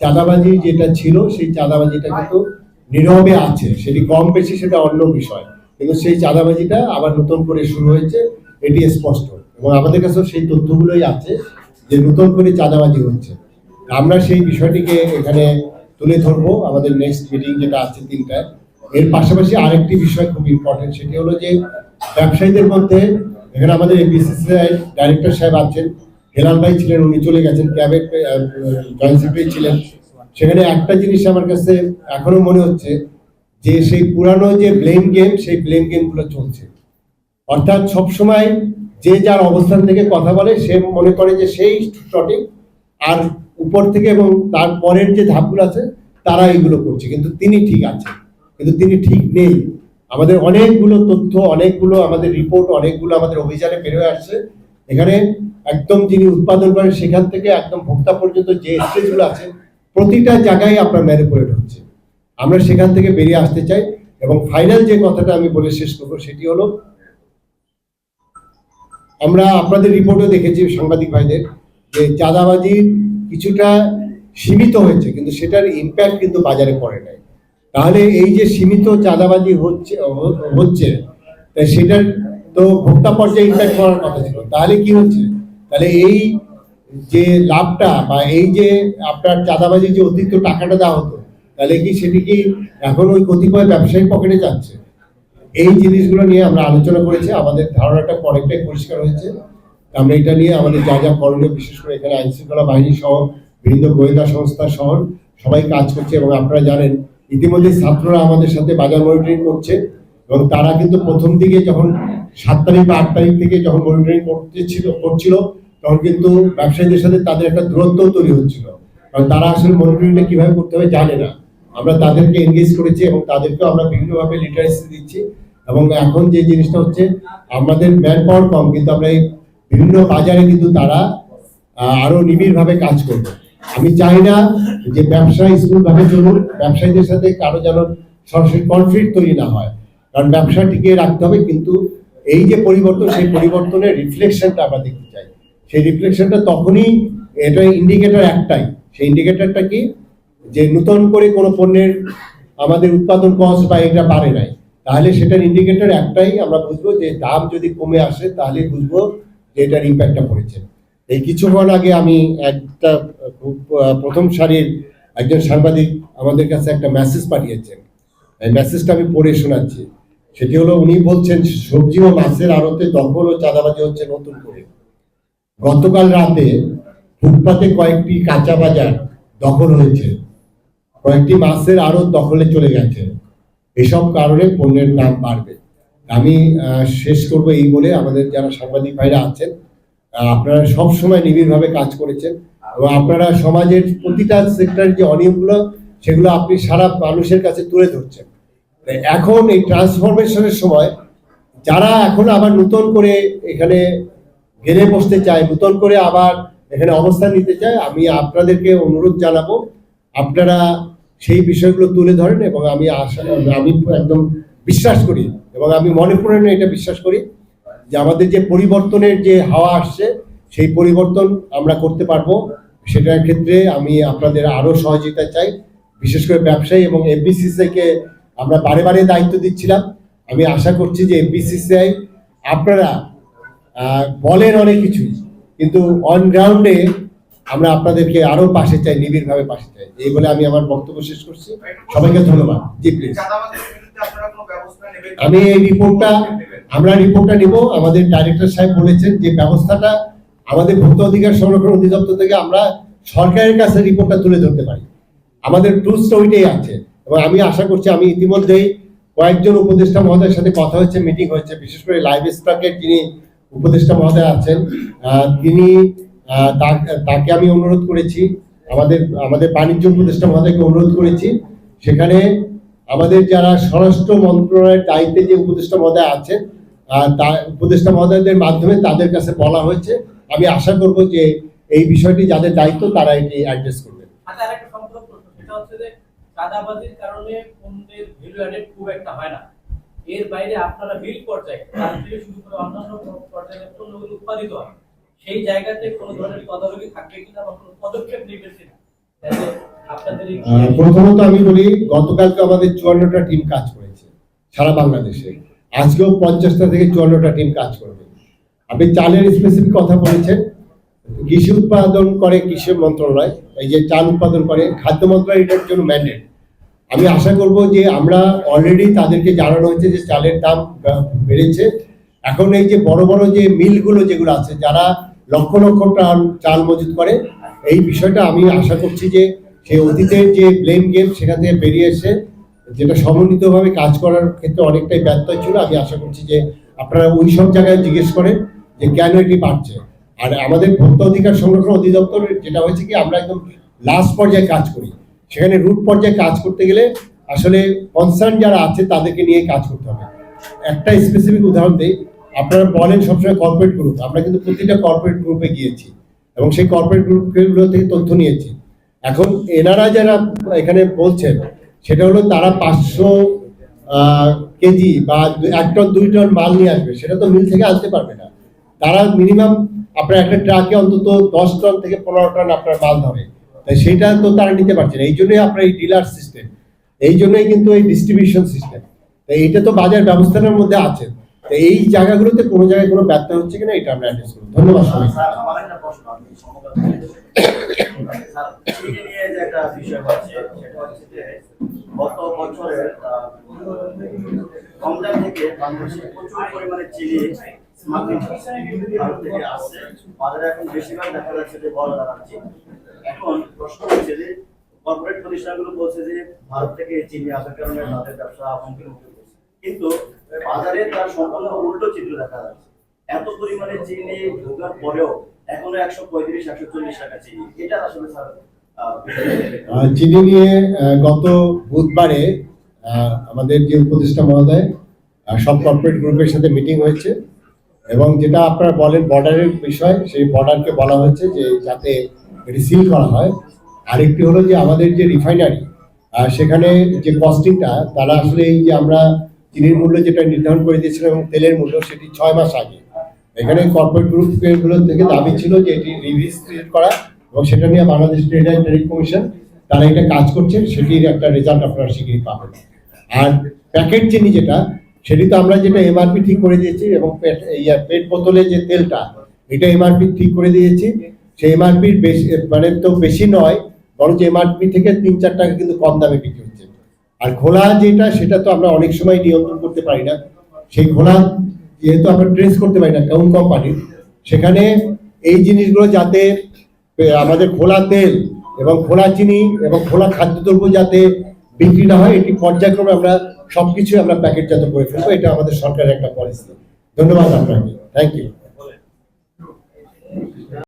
চাঁদাবাজি যেটা ছিল সেই চাঁদাবাজিটা কিন্তু নীরবে আছে। সেটি কম বেশি সেটা অন্য বিষয়। কিন্তু সেই চাঁদাবাজিটা আবার নতুন করে শুরু হয়েছে এটি স্পষ্ট। এবং আমাদের কাছেও সেই তথ্যগুলোই আছে যে নতুন করে চাঁদাবাজি হচ্ছে। আমরা সেই বিষয়টিকে এখানে তুলে ধরবো। আমাদের নেক্সট মিটিং যেটা আছে তিনটায়। এর পাশাপাশি আরেকটি বিষয় খুব ইম্পর্টেন্ট সেটি হলো যে ব্যবসায়ীদের মধ্যে এখানে আমাদের বিসিসিআই ডাইরেক্টর সাহেব আছেন হেলাল ভাই ছিলেন, উনি চলে গেছেন ক্যাবেট জয়েন্ট ছিলেন। সেখানে একটা জিনিস আমার কাছে এখনও মনে হচ্ছে যে সেই পুরানো যে ব্লেম গেম সেই ব্লেম গেমগুলো চলছে। অর্থাৎ সবসময় যে যার অবস্থান থেকে কথা বলে, সে মনে করে যে সেই সঠিক আর উপর থেকে এবং তার পরের যে ধাপগুলো আছে, তারা এগুলো করছে। কিন্তু তিনি ঠিক আছে কিন্তু তিনি ঠিক নেই। আমাদের অনেকগুলো তথ্য, অনেকগুলো আমাদের রিপোর্ট অনেকগুলো আমাদের অভিযানে বেরোয় আসছে। এখানে একদম যিনি উৎপাদন করেন, সেখান থেকে একদম ভোক্তা পর্যন্ত যে স্টেজগুলো আছে, প্রতিটা জায়গায় আপনার ম্যানিপুলেট হচ্ছে। আমরা সেখান থেকে বেরিয়ে আসতে চাই এবং ফাইনাল যে কথাটা আমি বলে শেষ করব, সেটি হলো, আমরা আপনাদের রিপোর্টও দেখেছি সাংবাদিক ভাইদের, যে চাঁদাবাজি কিছুটা সীমিত হয়েছে, কিন্তু সেটার ইম্প্যাক্ট কিন্তু বাজারে পড়ে নাই। তাহলে এই যে সীমিত চাঁদাবাজি হচ্ছে হচ্ছে সেটার তো ভোক্তা পর্যায়ে ইম্প্যাক্ট করার কথা ছিল। তাহলে কি হচ্ছে? তাহলে এই যে লাভটা বা এই যে আপনার চাঁদাবাজি যে অতিরিক্ত টাকাটা দেওয়া হতো, তাহলে কি সেটি কি এখন ওই কতিপয় ব্যবসায়ী পকেটে যাচ্ছে? এই জিনিসগুলো নিয়ে আমরা আলোচনা করেছি, আমাদের ধারণাটা অনেকটাই পরিষ্কার হয়েছে। আমরা এটা নিয়ে আমাদের যা যা করণীয়, বিশেষ করে এখানে আইন শৃঙ্খলা বাহিনী সহ বিভিন্ন গোয়েন্দা সংস্থা সহ সবাই কাজ করছে এবং আপনারা জানেন, ইতিমধ্যে ছাত্ররা আমাদের সাথে বাজার মনিটরিং করছে এবং তারা কিন্তু প্রথম দিকে যখন সাত তারিখ বা আট তারিখ থেকে যখন মনিটরিং করতেছিল করছিল তখন কিন্তু ব্যবসায়ীদের সাথে তাদের একটা দূরত্ব তৈরি হচ্ছিল। কারণ তারা আসলে মনিটরিংটা কীভাবে করতে হবে জানে না। আমরা তাদেরকে এনগেজ করেছি এবং তাদেরকেও আমরা বিভিন্নভাবে লিটারেসি দিচ্ছি এবং এখন যে জিনিসটা হচ্ছে, আমাদের ম্যান পাওয়ার কম, কিন্তু আমরা এই বিভিন্ন বাজারে কিন্তু তারা আরও নিবিড়ভাবে কাজ করবে। আমি চাই না যে ব্যবসা স্কুল ভাবে চলুন ব্যবসায়ীদের সাথে কারও যেন সরাসরি কনফ্লিক্ট তৈরি না হয়। কারণ ব্যবসা টিকিয়ে রাখতে হবে, কিন্তু এই যে পরিবর্তন, সেই পরিবর্তনের রিফ্লেকশনটা আমরা দেখতে চাই। সেই রিফ্লেকশনটা তখনই এটা ইন্ডিকেটর একটাই। সেই ইন্ডিকেটরটা কি? যে নতুন করে কোনো পণ্যের আমাদের উৎপাদন কস্ট বা এটা বাড়ে নাই। তাহলে সেটার ইন্ডিকেটর একটাই আমরা বুঝব যে দাম যদি কমে আসে, তাহলে বুঝব যে এটার ইম্প্যাক্টটা পড়েছে। এই কিছুক্ষণ আগে আমি একটা প্রথম সারির একজন সাংবাদিক আমাদের কাছে একটা মেসেজ পাঠিয়েছেন। এই মেসেজটা আমি পড়ে শোনাচ্ছি। সেটি হলো, উনি বলছেন, সবজি ও মাছের আড়তে দখল ও চাঁদাবাজি হচ্ছে নতুন করে। গতকাল রাতে ফুটপাতে কয়েকটি কাঁচা বাজার দখল হয়েছে। কয়েকটি মাছের আড়ত দখলে চলে গেছে। এসব কারণে পণ্যের দাম বাড়বে। আমি শেষ করব এই বলে। আমাদের যারা সাংবাদিক ভাইরা আছেন আপনারা সব সময় নিবিড়ভাবে কাজ করেছেন এবং আপনারা সমাজের প্রতিটা সেক্টরের যে অনিয়মগুলো, সেগুলো আপনি সারা মানুষের কাছে তুলে ধরছেন। এখন এই ট্রান্সফরমেশনের সময়, যারা এখন আবার নতুন করে এখানে ঘেরে বসতে চায়, নতুন করে আবার এখানে অবস্থান নিতে চায়, আমি আপনাদেরকে অনুরোধ জানাব, আপনারা সেই বিষয়গুলো তুলে ধরেন এবং আমি আশা, আমি একদম বিশ্বাস করি এবং আমি মনে প্রাণে এটা বিশ্বাস করি যে আমাদের যে পরিবর্তনের যে হাওয়া আসছে, সেই পরিবর্তন আমরা করতে পারব। সেটার ক্ষেত্রে আমি আপনাদের আরও সহযোগিতা চাই, বিশেষ করে ব্যবসায়ী এবং এফবিসিসিআই কে আমরা বারে বারে দায়িত্ব দিচ্ছিলাম। আমি আশা করছি যে এফবিসিসিআই আপনারা বলেন অনেক কিছুই কিন্তু অন গ্রাউন্ডে আমরা আপনাদেরকে আরও পাশে চাই, নিবিড়ভাবে পাশে চাই। এই বলে আমি আমার বক্তব্য শেষ করছি। সবাইকে ধন্যবাদ। জি প্লিজ আমি এই রিপোর্টটা আমরা রিপোর্টটা নিব। আমাদের ডাইরেক্টর সাহেব বলেছেন যে ব্যবস্থাটা আমাদের ভোক্তা অধিকার সংরক্ষণ অধিদপ্তর থেকে আমরা সরকারের কাছে রিপোর্টটা তুলে ধরতে পারি। আমাদের টুলসটা ওইটাই আছে। এবং আমি আশা করছি, আমি ইতিমধ্যেই কয়েকজন উপদেষ্টা মহোদয়ের সাথে কথা হয়েছে মিটিং হয়েছে, বিশেষ করে লাইভ স্টকের যিনি উপদেষ্টা মহোদয় আছেন তিনি তাকে আমি অনুরোধ করেছি, আমাদের আমাদের বাণিজ্য উপদেষ্টা মহোদয়কে অনুরোধ করেছি। সেখানে আমাদের যারা স্বরাষ্ট্র মন্ত্রণালয়ের দায়িত্বে যে উপদেষ্টা মহোদয় আছেন তা, উপদেষ্টা মহোদয়দের মাধ্যমে তাদের কাছে বলা হয়েছে। আমি আশা করব যে এই বিষয়টি যাদের দায়িত্ব, তারা এটি অ্যাড্রেস করবেন। আচ্ছা কারণে ভ্যালু অ্যাডেড খুব একটা হয় না। এর বাইরে আপনারা বিল পর্যায়ে শুরু করে অন্যান্য পর্যায়ে উৎপাদিত হয় সেই জায়গাতে ধরনের থাকবে কিনা বা কোনো পদক্ষেপ আহ, প্রথমত আমি বলি গতকালকে আমাদের চুয়ান্নটা টিম কাজ করেছে সারা বাংলাদেশে। আজকেও পঞ্চাশটা থেকে চুয়ান্নটা টিম কাজ করবে। আপনি চালের স্পেসিফিক কথা বলেছেন কৃষি উৎপাদন করে কৃষি মন্ত্রণালয় এই যে চাল উৎপাদন করে খাদ্য মন্ত্রণালয় এটার জন্য ম্যান্ডেট আমি আশা করব যে আমরা অলরেডি তাদেরকে জানানো হয়েছে যে চালের দাম বেড়েছে। এখন এই যে বড় বড় যে মিলগুলো যেগুলো আছে, যারা লক্ষ লক্ষ টন চাল মজুত করে, এই বিষয়টা আমি আশা করছি যে সেই অতীতের যে ব্লেম গেম সেখান থেকে বেরিয়ে এসে যেটা সমন্বিতভাবে কাজ করার ক্ষেত্রে অনেকটাই ব্যর্থ ছিল, আমি আশা করছি যে আপনারা ওই সব জায়গায় জিজ্ঞেস করেন যে কেন এটি বাড়ছে। আর আমাদের ভোক্তা অধিকার সংরক্ষণ অধিদপ্তর যেটা হয়েছে কি, আমরা একদম লাস্ট পর্যায়ে কাজ করি। সেখানে রুট পর্যায়ে কাজ করতে গেলে আসলে কনসার্ন যারা আছে তাদেরকে নিয়ে কাজ করতে হবে। একটা স্পেসিফিক উদাহরণ দিই, আপনারা বলেন সবসময় কর্পোরেট গ্রুপ আমরা কিন্তু প্রতিটা কর্পোরেট গ্রুপে গিয়েছি এবং সেই কর্পোরেট গ্রুপগুলো থেকে তথ্য নিয়েছি। এখন এনারা যারা এখানে বলছেন, সেটা হলো তারা পাঁচশো কেজি বা এক টন, দুই টন মাল নিয়ে আসবে, সেটা তো মিল থেকে আনতে পারবে না। তারা মিনিমাম আপনার একটা ট্রাকে অন্তত দশ টন থেকে পনেরো টন আপনার মাল ধরে। তাই সেটা তো তারা নিতে পারছে না। এই জন্যই আপনার এই ডিলার সিস্টেম। এই জন্যই কিন্তু এই ডিস্ট্রিবিউশন সিস্টেম তাই এটা তো বাজার ব্যবস্থার মধ্যে আছে। এই জায়গাগুলোতে কোনো জায়গায় কোনো ব্যর্থ হচ্ছে কিনা এটা আমরা অ্যাড্রেস করব। ধন্যবাদ যে গত বছরের রমজান থেকে বাংলাদেশে প্রচুর পরিমাণে চিনি থেকে আসছে। বাজারে এখন দেখা যাচ্ছে যে বড় এখন প্রশ্ন হচ্ছে যে কর্পোরেট প্রতিষ্ঠানগুলো বলছে যে ভারত থেকে চিনি আসার কারণে তাদের ব্যবসা হুমকির মুখে পড়ছে কিন্তু বাজারে তার সম্পূর্ণ উল্টো চিত্র দেখা যাচ্ছে। এত পরিমাণে চিনি ঢোকার পরেও এখনও একশো পঁয়ত্রিশ, একশো চল্লিশ টাকা চিনি। এটা আসলে স্যার চিনি নিয়ে গত বুধবারে আমাদের যে উপদেষ্টা মহোদয় সব কর্পোরেট গ্রুপের সাথে মিটিং হয়েছে। এবং যেটা আপনারা বলেন বর্ডারের বিষয়, সেই বর্ডারকে বলা হয়েছে যে যাতে রিসিভ করা হয়। আরেকটি হলো যে আমাদের যে রিফাইনারি সেখানে যে কস্টিংটা তারা আসলে এই যে আমরা চিনির মূল্য যেটা নির্ধারণ করে দিয়েছিলাম এবং তেলের মূল্য সেটি ছয় মাস আগে। এখানে কর্পোরেট গ্রুপগুলো থেকে দাবি ছিল যে এটি রিভিজ করা এবং সেটা নিয়ে Bangladesh Trade and Trading Commission তারা এটা কাজ করছে, সেটির একটা রেজাল্ট আপনারা শীঘ্রই পাবেন। আর প্যাকেট চিনি যেটা, সেটি তো আমরা যেটা এমআরপি ঠিক করে দিয়েছি এবং পেট- পেট বোতলে যে তেলটা, এটা এমআরপি ঠিক করে দিয়েছি। সেই এমআরপির বেশি মানে তো বেশি নয়, বরঞ্চ এমআরপি থেকে তিন চার টাকা কিন্তু কম দামে বিক্রি হচ্ছে। আর ঘোলা যেটা, সেটা তো আমরা অনেক সময় নিয়ন্ত্রণ করতে পারি না। সেই ঘোলা যেহেতু আমরা ট্রেস করতে পারি না কোন কোম্পানির সেখানে এই জিনিসগুলো যাতে আমাদের খোলা তেল এবং খোলা চিনি এবং খোলা খাদ্যদ্রব্য যাতে বিক্রি না হয়, এটি পর্যায়ক্রমে আমরা সবকিছু আমরা প্যাকেটজাত করে ফেলব। এটা আমাদের সরকারের একটা পলিসি ধন্যবাদ আপনাকে। Thank you